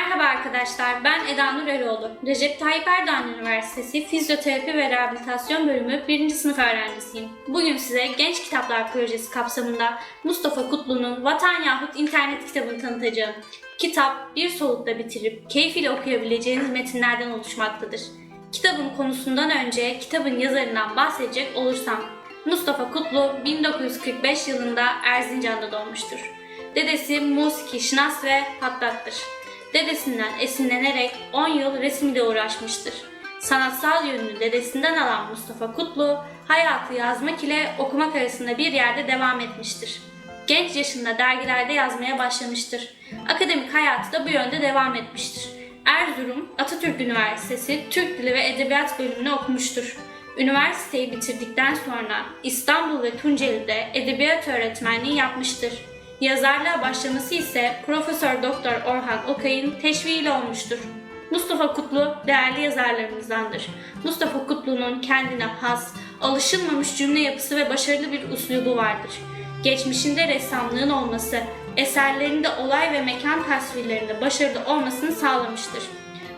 Merhaba arkadaşlar, ben Eda Nur Eroğlu. Recep Tayyip Erdoğan Üniversitesi Fizyoterapi ve Rehabilitasyon Bölümü 1. sınıf öğrencisiyim. Bugün size Genç Kitaplar Projesi kapsamında Mustafa Kutlu'nun Vatan Yahut İnternet kitabını tanıtacağım. Kitap, bir solukta bitirip keyfiyle okuyabileceğiniz metinlerden oluşmaktadır. Kitabın konusundan önce kitabın yazarından bahsedecek olursam, Mustafa Kutlu 1945 yılında Erzincan'da doğmuştur. Dedesi musiki, şinas ve hattattır. Dedesinden esinlenerek 10 yıl resimle uğraşmıştır. Sanatsal yönünü dedesinden alan Mustafa Kutlu, hayatı yazmak ile okumak arasında bir yerde devam etmiştir. Genç yaşında dergilerde yazmaya başlamıştır. Akademik hayatı da bu yönde devam etmiştir. Erzurum Atatürk Üniversitesi Türk Dili ve Edebiyat bölümünü okumuştur. Üniversiteyi bitirdikten sonra İstanbul ve Tunceli'de edebiyat öğretmenliği yapmıştır. Yazarlığa başlaması ise Profesör Doktor Orhan Okay'ın teşviğiyle olmuştur. Mustafa Kutlu değerli yazarlarımızdandır. Mustafa Kutlu'nun kendine has, alışılmamış cümle yapısı ve başarılı bir üslubu vardır. Geçmişinde ressamlığın olması, eserlerinde olay ve mekan tasvirlerinde başarılı olmasını sağlamıştır.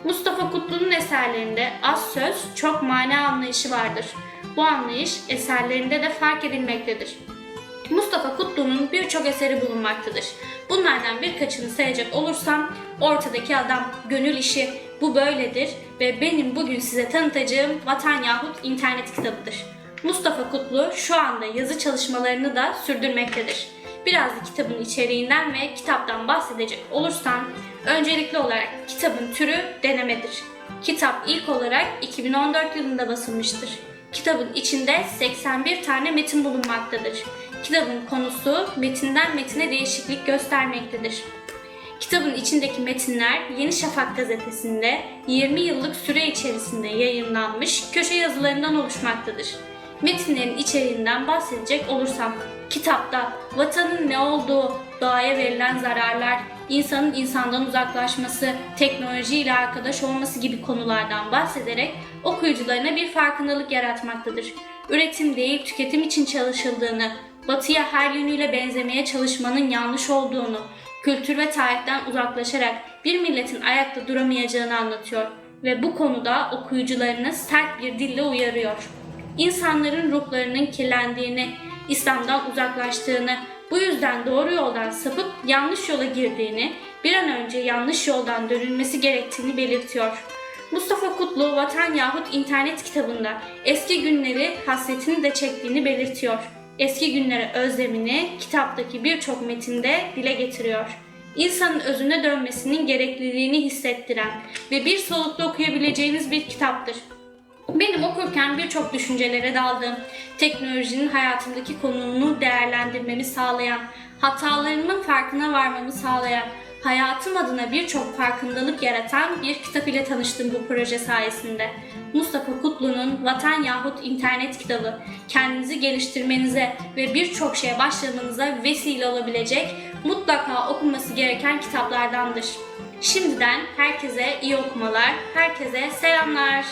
Mustafa Kutlu'nun eserlerinde az söz, çok mana anlayışı vardır. Bu anlayış eserlerinde de fark edilmektedir. Mustafa Kutlu'nun birçok eseri bulunmaktadır. Bunlardan birkaçını sayacak olursam Ortadaki Adam, Gönül İşi, Bu Böyledir ve benim bugün size tanıtacağım Vatan Yahut İnternet kitabıdır. Mustafa Kutlu şu anda yazı çalışmalarını da sürdürmektedir. Biraz da kitabın içeriğinden ve kitaptan bahsedecek olursam öncelikli olarak kitabın türü denemedir. Kitap ilk olarak 2014 yılında basılmıştır. Kitabın içinde 81 tane metin bulunmaktadır. Kitabın konusu metinden metine değişiklik göstermektedir. Kitabın içindeki metinler Yeni Şafak gazetesinde 20 yıllık süre içerisinde yayınlanmış köşe yazılarından oluşmaktadır. Metinlerin içeriğinden bahsedecek olursam, kitapta vatanın ne olduğu, doğaya verilen zararlar, insanın insandan uzaklaşması, teknoloji ile arkadaş olması gibi konulardan bahsederek okuyucularına bir farkındalık yaratmaktadır. Üretim değil tüketim için çalışıldığını, batıya her yönüyle benzemeye çalışmanın yanlış olduğunu, kültür ve tarihten uzaklaşarak bir milletin ayakta duramayacağını anlatıyor ve bu konuda okuyucularını sert bir dille uyarıyor. İnsanların ruhlarının kirlendiğini, İslam'dan uzaklaştığını, bu yüzden doğru yoldan sapıp yanlış yola girdiğini, bir an önce yanlış yoldan dönülmesi gerektiğini belirtiyor. Mustafa Kutlu Vatan yahut internet kitabında eski günleri hasretini de çektiğini belirtiyor. Eski günlere özlemini kitaptaki birçok metinde dile getiriyor. İnsanın özüne dönmesinin gerekliliğini hissettiren ve bir solukta okuyabileceğiniz bir kitaptır. Benim okurken birçok düşüncelere daldığım, teknolojinin hayatımdaki konumunu değerlendirmemi sağlayan, hatalarımın farkına varmamı sağlayan, hayatım adına birçok farkındalık yaratan bir kitap ile tanıştım bu proje sayesinde. Mustafa Kutlu'nun Vatan yahut İnternet kitabı kendinizi geliştirmenize ve birçok şeye başlamanıza vesile olabilecek mutlaka okunması gereken kitaplardandır. Şimdiden herkese iyi okumalar, herkese selamlar.